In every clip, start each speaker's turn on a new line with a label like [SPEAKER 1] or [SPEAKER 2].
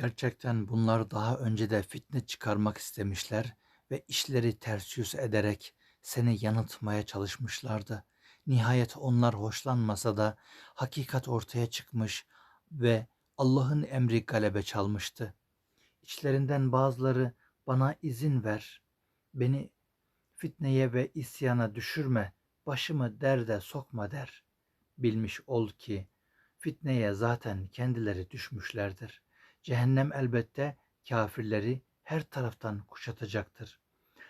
[SPEAKER 1] Gerçekten bunlar daha önce de fitne çıkarmak istemişler ve işleri ters yüz ederek seni yanıltmaya çalışmışlardı. Nihayet onlar hoşlanmasa da hakikat ortaya çıkmış ve Allah'ın emri galebe çalmıştı. İçlerinden bazıları bana izin ver, beni fitneye ve isyana düşürme, başımı derde sokma der. Bilmiş ol ki fitneye zaten kendileri düşmüşlerdir. Cehennem elbette kafirleri her taraftan kuşatacaktır.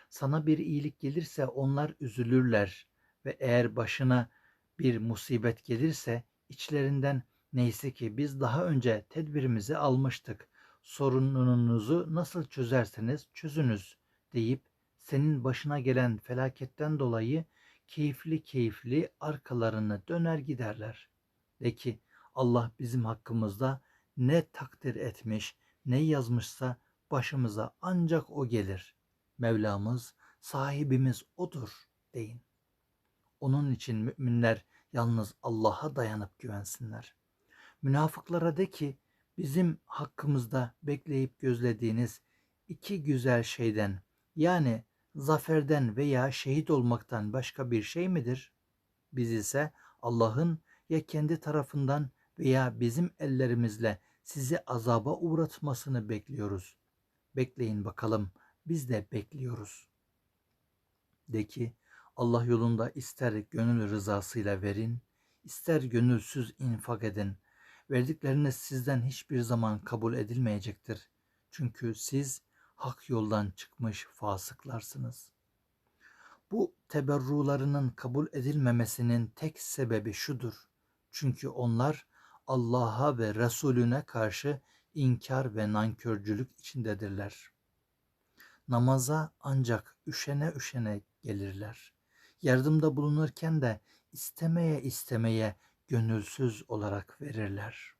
[SPEAKER 1] Sana bir iyilik gelirse onlar üzülürler ve eğer başına bir musibet gelirse içlerinden neyse ki biz daha önce tedbirimizi almıştık. Sorununuzu nasıl çözerseniz çözünüz deyip senin başına gelen felaketten dolayı keyifli keyifli arkalarını döner giderler. De ki Allah bizim hakkımızda ne takdir etmiş, ne yazmışsa başımıza ancak o gelir. Mevlamız, sahibimiz odur deyin. Onun için müminler yalnız Allah'a dayanıp güvensinler. Münafıklara de ki bizim hakkımızda bekleyip gözlediğiniz iki güzel şeyden yani zaferden veya şehit olmaktan başka bir şey midir? Biz ise Allah'ın ya kendi tarafından veya bizim ellerimizle sizi azaba uğratmasını bekliyoruz. Bekleyin bakalım, biz de bekliyoruz. De ki, Allah yolunda ister gönül rızasıyla verin, ister gönülsüz infak edin. Verdikleriniz sizden hiçbir zaman kabul edilmeyecektir. Çünkü siz hak yoldan çıkmış fasıklarsınız. Bu teberrularının kabul edilmemesinin tek sebebi şudur. Çünkü onlar Allah'a ve Resulüne karşı inkar ve nankörcülük içindedirler. Namaza ancak üşene üşene gelirler. Yardımda bulunurken de istemeye istemeye gönülsüz olarak verirler.